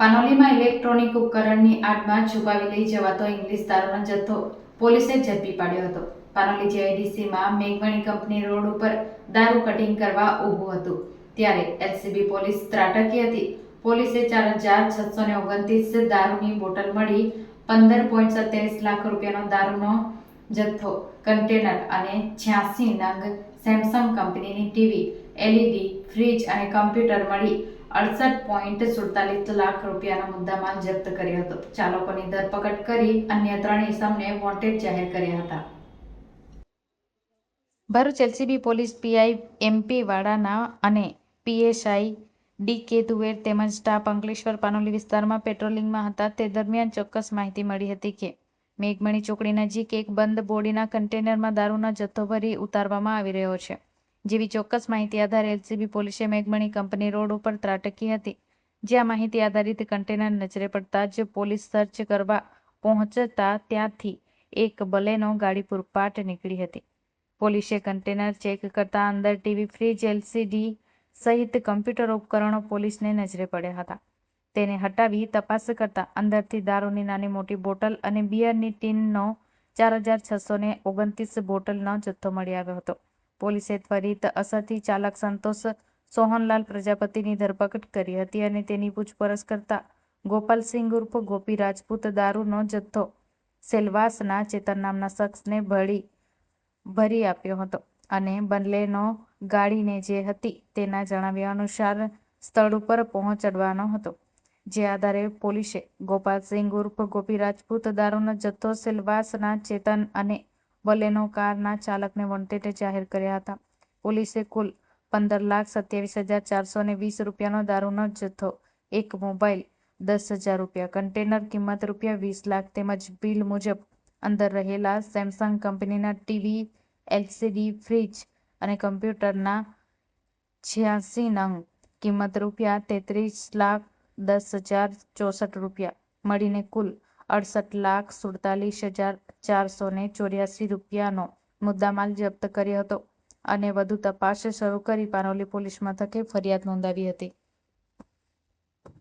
પાનોલીમાં electronic ઉપકરણની આડમાં છુપાવી લઈ જવાતો ઇંગ્લિશ દારૂનો જથ્થો પોલીસે ઝડપી પાડ્યો હતો. પાનોલી જીઆઈડીસીમાં મેઘમણી કંપની રોડ ઉપર દારૂ કટિંગ કરવા ઊભું હતું. ત્યારે એલસીબી પોલીસ ત્રાટકી હતી. પોલીસે ચાર હજાર છસો ને ઓગણત્રીસ દારૂની બોટલ મળી પંદર પોઈન્ટ સત્યાવીસ લાખ રૂપિયાનો દારૂનો જથ્થો, કન્ટેનર અને છ્યાસી નંગ સેમસંગ કંપનીની ટીવી, એલઈડી, ફ્રીજ અને કમ્પ્યુટર મળી અડસઠ પોઈન્ટ સુડતાલીસ લાખ રૂપિયાના મુદ્દામાલ જપ્ત કર્યો હતો. ચાલકોની ધરપકડ કરી અન્ય ત્રણ ઇસમને વોન્ટેડ જાહેર કર્યા હતા. Bharuch LCB police PI MP વાડાના અને પીએસઆઈ ડી કે દુવેર તેમજ સ્ટાફ અંકલેશ્વર પાનોલી વિસ્તારમાં પેટ્રોલિંગમાં હતા. તે દરમિયાન ચોક્કસ માહિતી મળી હતી કે મેઘમણી ચોકડી નજીક એક બંધ બોડીના કન્ટેનરમાં દારૂનો જથ્થો ભરી ઉતારવામાં આવી રહ્યો છે. જેવી ચોક્કસ માહિતી આધારે એલસીબી પોલીસે મેઘમણી કંપની રોડ ઉપર ત્રાટકી હતી. જ્યાં માહિતી આધારિત કન્ટેનર નજરે પડતા જ પોલીસ સર્ચ કરવા પહોંચતા ત્યાંથી એક બલેનો ગાડી પૂરપાટ નીકળી હતી. પોલીસે કન્ટેનર ચેક કરતા અંદર ટીવી, ફ્રીજ, એલસીડી સહિત કમ્પ્યુટર ઉપકરણો પોલીસને નજરે પડ્યા હતા. તેને હટાવી તપાસ કરતા અંદરથી દારૂની નાની મોટી બોટલ અને બિયરની ટીનનો ચાર હજાર છસો ઓગણત્રીસ બોટલનો જથ્થો મળી આવ્યો હતો. પોલીસે ત્વરિત અસરથી ચાલક સંતોષ સોહનલાલ પ્રજાપતિની ધરપકડ કરી હતી અને તેની પૂછપરછ કરતા ગોપાલસિંહ ઉર્ફ ગોપી રાજપૂત દારૂનો જથ્થો સેલવાસના ચેતન નામના શખ્સને ભળી, ભરી આપ્યો હતો અને બંલેનો ગાડીને જે હતી તેના જણાવ્યા અનુસાર સ્થળ ઉપર પહોંચાડવાનો હતો. જે આધારે પોલીસે ગોપાલસિંહ ઉર્ફ ગોપી રાજપૂત દારૂનો જથ્થો સેલવાસના ચેતન અને બલેનો કારના ચાલકને વોન્ટેડ જાહેર કર્યા હતા. પોલીસે કુલ પંદર લાખ સત્યાવીસ હજાર ચારસો ને વીસ રૂપિયાનો દારૂનો જથ્થો, એક મોબાઈલ, દસ હજાર રૂપિયા, કન્ટેનર કિંમત રૂપિયા વીસ લાખ તેમજ બિલ મુજબ અંદર રહેલા સેમસંગ કંપનીના ટીવી, એલસીડી, ફ્રીજ અને કમ્પ્યુટરના છ્યાસી નંગ કિંમત રૂપિયા તેત્રીસ લાખ દસ હજાર ચોસઠ રૂપિયા. મળીને કુલ અડસઠ લાખ સુડતાલીસ હજાર ચારસો ને ચોર્યાસી રૂપિયાનો મુદ્દામાલ જપ્ત કર્યો હતો અને વધુ તપાસ શરૂ કરી પાનોલી પોલીસ મથકે ફરિયાદ નોંધાવી હતી.